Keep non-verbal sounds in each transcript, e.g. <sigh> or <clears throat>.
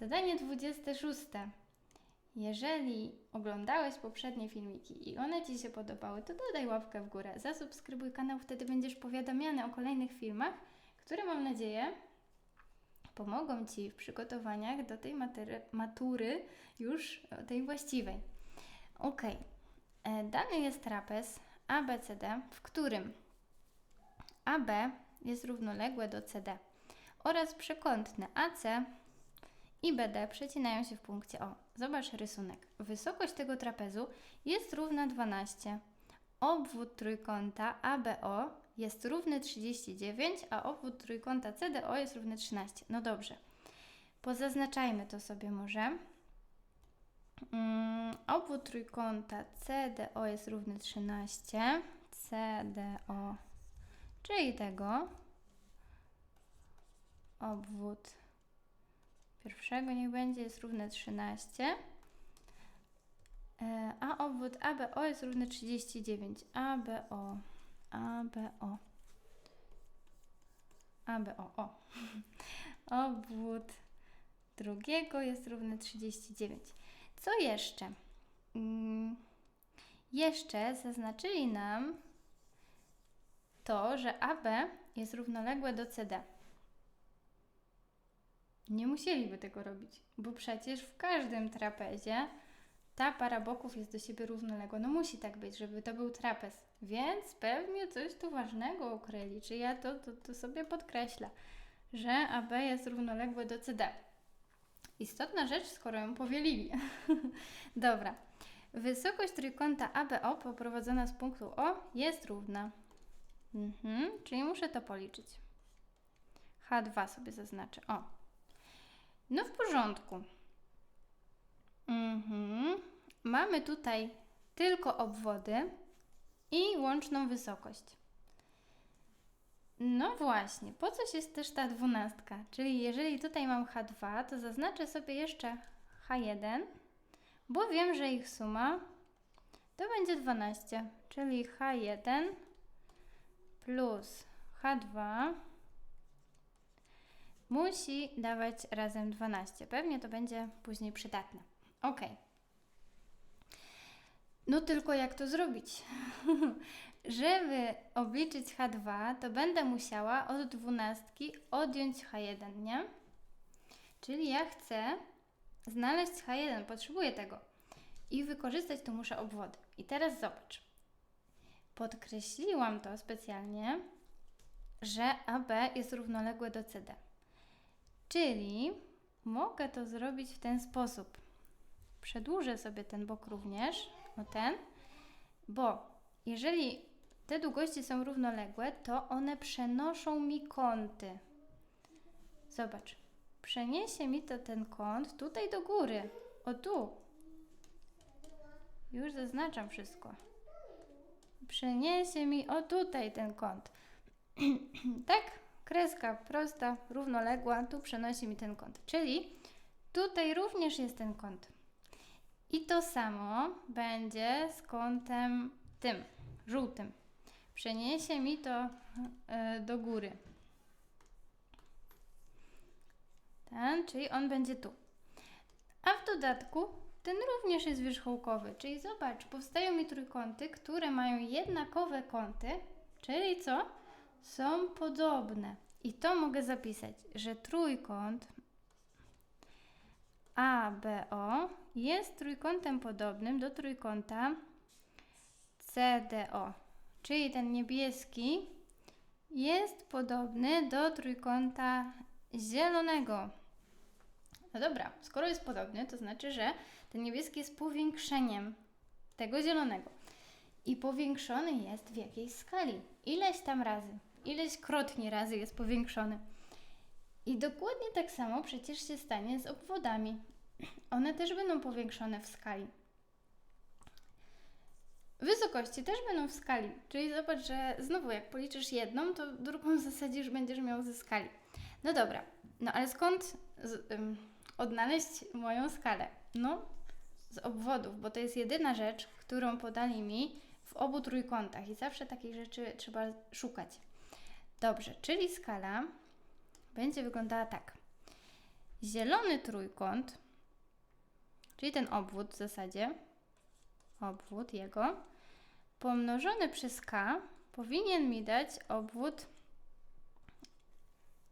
Zadanie 26. Jeżeli oglądałeś poprzednie filmiki i one Ci się podobały, to dodaj łapkę w górę, zasubskrybuj kanał, wtedy będziesz powiadamiany o kolejnych filmach, które mam nadzieję pomogą Ci w przygotowaniach do tej matury już e, tej właściwej. Ok, E, dany jest trapez ABCD, w którym AB jest równoległe do CD oraz przekątne AC i BD przecinają się w punkcie O. Zobacz rysunek. Wysokość tego trapezu jest równa 12. Obwód trójkąta ABO jest równy 39, a obwód trójkąta CDO jest równy 13. No dobrze. Pozaznaczajmy to sobie może. Mm, obwód trójkąta CDO jest równy 13. CDO, czyli tego. Obwód pierwszego niech będzie jest równy 13. E, A obwód ABO jest równy 39. ABO. ABO. ABO. O. <laughs> Obwód drugiego jest równy 39. Co jeszcze? Mm, jeszcze zaznaczyli nam to, że AB jest równoległe do CD. Nie musieliby tego robić, bo przecież w każdym trapezie ta para boków jest do siebie równoległa. No musi tak być, żeby to był trapez. Więc pewnie coś tu ważnego ukryli. Czy ja to, to, to sobie podkreślę, że AB jest równoległe do CD. Istotna rzecz, skoro ją powielili. <laughs> Dobra. Wysokość trójkąta ABO poprowadzona z punktu O jest równa. Mhm, czyli muszę to policzyć. H2 sobie zaznaczę. O. No w porządku. Mhm. Mamy tutaj tylko obwody i łączną wysokość. No właśnie, po coś jest też ta dwunastka? Czyli jeżeli tutaj mam H2, to zaznaczę sobie jeszcze H1, bo wiem, że ich suma to będzie 12, czyli H1 plus H2 musi dawać razem 12. Pewnie to będzie później przydatne. Ok. No tylko jak to zrobić? <laughs> Żeby obliczyć H2, to będę musiała od 12 odjąć H1, nie? Czyli ja chcę znaleźć H1, potrzebuję tego. I wykorzystać to muszę obwody. I teraz zobacz. Podkreśliłam to specjalnie, że AB jest równoległe do CD. Czyli mogę to zrobić w ten sposób. Przedłużę sobie ten bok również, o ten, bo jeżeli te długości są równoległe, to one przenoszą mi kąty. Zobacz, przeniesie mi to ten kąt tutaj do góry. O tu. Już zaznaczam wszystko. Przeniesie mi o tutaj ten kąt. <clears throat> tak? Kreska prosta, równoległa, tu przenosi mi ten kąt. Czyli tutaj również jest ten kąt. I to samo będzie z kątem tym, żółtym. Przeniesie mi to y, do góry. Ten, czyli on będzie tu. A w dodatku ten również jest wierzchołkowy, czyli zobacz, powstają mi trójkąty, które mają jednakowe kąty, czyli co? Są podobne. I to mogę zapisać, że trójkąt ABO jest trójkątem podobnym do trójkąta CDO, czyli ten niebieski jest podobny do trójkąta zielonego. No dobra, skoro jest podobny, to znaczy, że ten niebieski jest powiększeniem tego zielonego. I powiększony jest w jakiejś skali. Ileś tam razy, ileś krotnie razy jest powiększony. I dokładnie tak samo przecież się stanie z obwodami. One też będą powiększone w skali. Wysokości też będą w skali, czyli zobacz, że znowu jak policzysz jedną, to drugą zasadzisz, będziesz miał ze skali. No dobra, no ale skąd z, ym, odnaleźć moją skalę? No, z obwodów, bo to jest jedyna rzecz, którą podali mi w obu trójkątach i zawsze takich rzeczy trzeba szukać. Dobrze, czyli skala będzie wyglądała tak. zielony trójkąt, czyli ten obwód w zasadzie, obwód jego, pomnożony przez k powinien mi dać obwód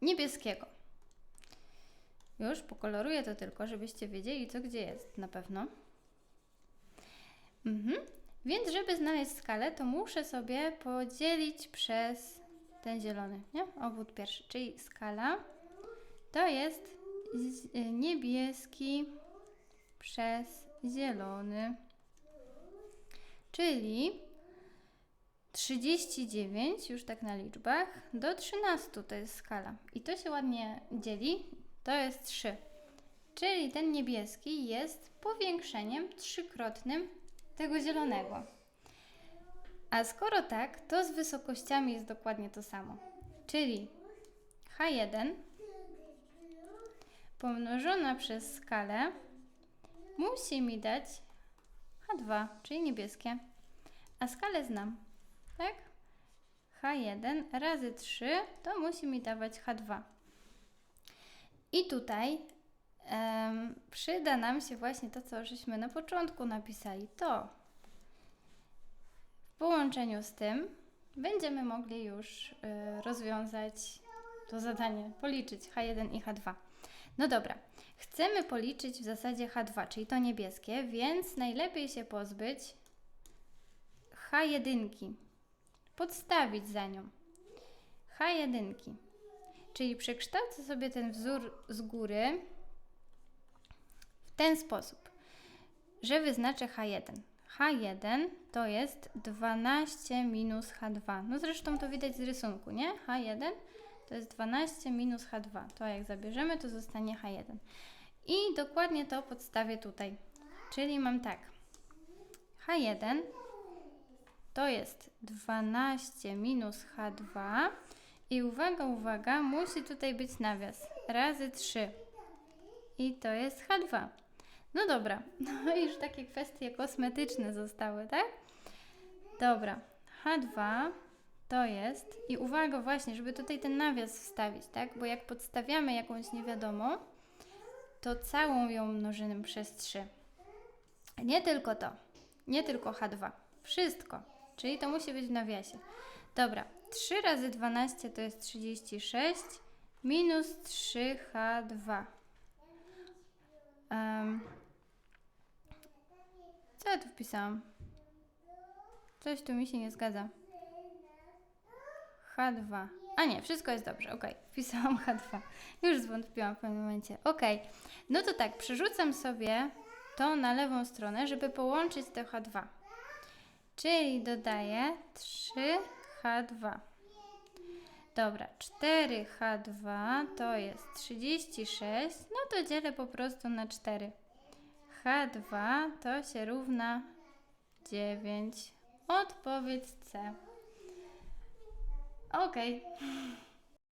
niebieskiego. Już pokoloruję to tylko, żebyście wiedzieli, co gdzie jest na pewno. Mhm. Więc, żeby znaleźć skalę, to muszę sobie podzielić przez ten zielony, nie? Obwód pierwszy, czyli skala to jest y, niebieski przez zielony, czyli 39, już tak na liczbach, do 13 to jest skala. I to się ładnie dzieli, to jest 3. Czyli ten niebieski jest powiększeniem trzykrotnym tego zielonego. A skoro tak, to z wysokościami jest dokładnie to samo. Czyli H1 pomnożona przez skalę musi mi dać H2, czyli niebieskie. A skalę znam, tak? H1 razy 3 to musi mi dawać H2. I tutaj em, przyda nam się właśnie to, co żeśmy na początku napisali. To połączeniu z tym będziemy mogli już y, rozwiązać to zadanie, policzyć H1 i H2. No dobra, chcemy policzyć w zasadzie H2, czyli to niebieskie, więc najlepiej się pozbyć H1, podstawić za nią. H1, czyli przekształcę sobie ten wzór z góry w ten sposób, że wyznaczę H1. H1 to jest 12 minus H2. No zresztą to widać z rysunku, nie? H1 to jest 12 minus H2. To jak zabierzemy, to zostanie H1. I dokładnie to podstawię tutaj. Czyli mam tak. H1 to jest 12 minus H2 i uwaga, uwaga, musi tutaj być nawias. Razy 3. I to jest H2. No dobra, <laughs> no już takie kwestie kosmetyczne zostały, tak? Dobra, H2 to jest, i uwaga właśnie, żeby tutaj ten nawias wstawić, tak? Bo jak podstawiamy jakąś niewiadomą, to całą ją mnożymy przez 3. Nie tylko to, nie tylko H2, wszystko, czyli to musi być w nawiasie. Dobra, 3 razy 12 to jest 36, minus 3H2. Um, co ja tu wpisałam? Coś tu mi się nie zgadza. H2. A nie, wszystko jest dobrze, ok. <laughs> Wpisałam H2. Już zwątpiłam w pewnym momencie. Ok, no to tak, przerzucam sobie to na lewą stronę, żeby połączyć te H2. Czyli dodaję 3H2. Dobra, 4H2 to jest 36, no to dzielę po prostu na 4. H2 to się równa 9. Odpowiedź C. Okej.